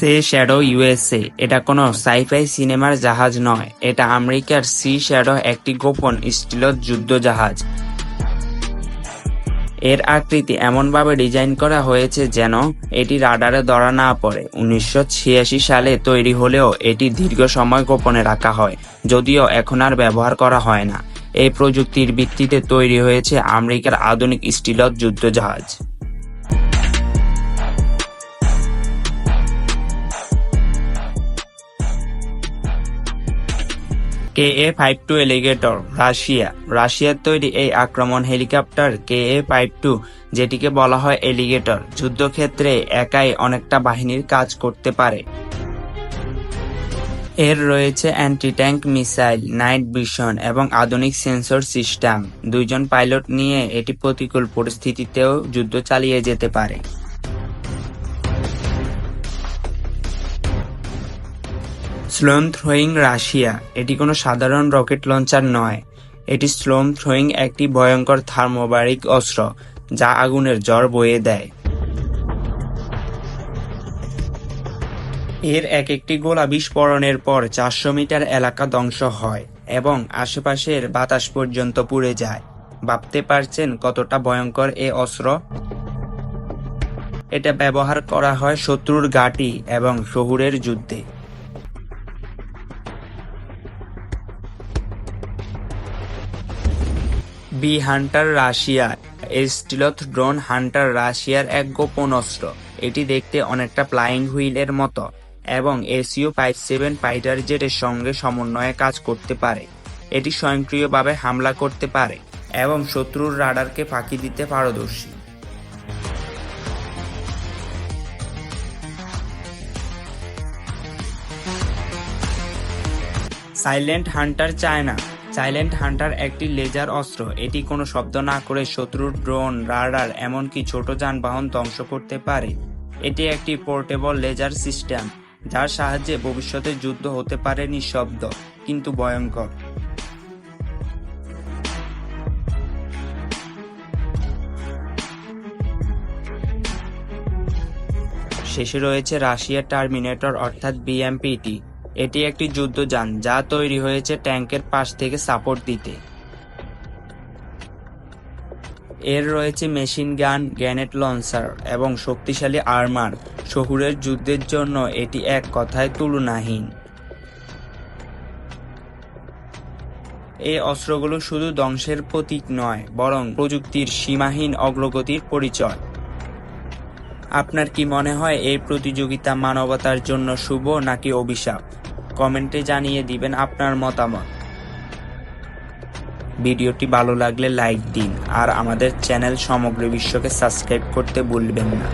সে shadow USA. এটা কোনো sci fi সিনেমার জাহাজ নয়। এটা আমেরিকার সি শ্যাডো একটি গোপন স্টিলত যুদ্ধ জাহাজ। এর আকৃতি এমনভাবে ডিজাইন করা হয়েছে যেন এটি রাডারে ধরা না পড়ে। উনিশশো ছিয়াশি সালে তৈরি হলেও এটি দীর্ঘ সময় গোপনে রাখা হয়, যদিও এখন আর ব্যবহার করা হয় না। এই প্রযুক্তির ভিত্তিতে তৈরি হয়েছে আমেরিকার আধুনিক স্টিলত যুদ্ধ জাহাজ। K A five two alligator Russia রাশিয়ার তৈরি এই আক্রমণ helicopter K A five two যেটিকে বলা হয় এলিগেটর যুদ্ধক্ষেত্রে একাই অনেকটা বাহিনীর কাজ করতে পারে। এর রয়েছে anti tank missile night vision এবং আধুনিক সেন্সর সিস্টেম দুইজন পাইলট নিয়ে এটি প্রতিকূল পরিস্থিতিতেও যুদ্ধ চালিয়ে যেতে পারে। স্লোম থ্রোয়িং রাশিয়া। এটি কোনো সাধারণ রকেট লঞ্চার নয়। এটি স্লোম থ্রোয়িং একটি ভয়ঙ্কর থার্মোবারিক অস্ত্র, যা আগুনের জ্বর বয়ে দেয়। এর এক একটি গোলা বিস্ফোরণের পর চারশো মিটার এলাকা ধ্বংস হয় এবং আশেপাশের বাতাস পর্যন্ত পুড়ে যায়। ভাবতে পারছেন কতটা ভয়ঙ্কর এ অস্ত্র? এটা ব্যবহার করা হয় শত্রুর ঘাঁটি এবং শহুরের যুদ্ধে। B hunter Russia stealth drone hunter রাশিয়ার এক গোপন অস্ত্র। এটি দেখতে অনেকটা ফ্লাইং হুইলের মতো এবং এসিও ফাইভ সেভেন ফাইটার জেটের সঙ্গে সমন্বয়ে কাজ করতে পারে। এটি স্বয়ংক্রিয়ভাবে হামলা করতে পারে এবং শত্রুর রাডারকে ফাঁকি দিতে পারদর্শী। Silent hunter China silent hunter একটি লেজার অস্ত্র। এটি কোনো শব্দ না করে শত্রুর ড্রোন, রাডার, এমনকি ছোট যানবাহন ধ্বংস করতে পারে। এটি একটি পোর্টেবল লেজার সিস্টেম, যার সাহায্যে ভবিষ্যতে যুদ্ধ হতে পারে নিঃশব্দ, কিন্তু ভয়ঙ্কর। শেষে রয়েছে রাশিয়ার টার্মিনেটর, অর্থাৎ বিএমপিটি। এটি একটি যুদ্ধযান যা তৈরি হয়েছে ট্যাঙ্কের পাশ থেকে সাপোর্ট দিতে। এর রয়েছে মেশিন গান গ্যানেট লঞ্চার এবং শক্তিশালী আর্মার। শহুরের যুদ্ধের জন্য এটি এক কথায় তুলনাহীন। এই অস্ত্রগুলো শুধু ধ্বংসের প্রতীক নয়, বরং প্রযুক্তির সীমাহীন অগ্রগতির পরিচয়। আপনার কি মনে হয় এই প্রতিযোগিতা মানবতার জন্য শুভ নাকি অভিশাপ? কমেন্টে জানিয়ে দিবেন আপনার মতামত। ভিডিওটি ভালো লাগলে লাইক দিন আর আমাদের চ্যানেল সমগ্র বিশ্বকে সাবস্ক্রাইব করতে ভুলবেন না।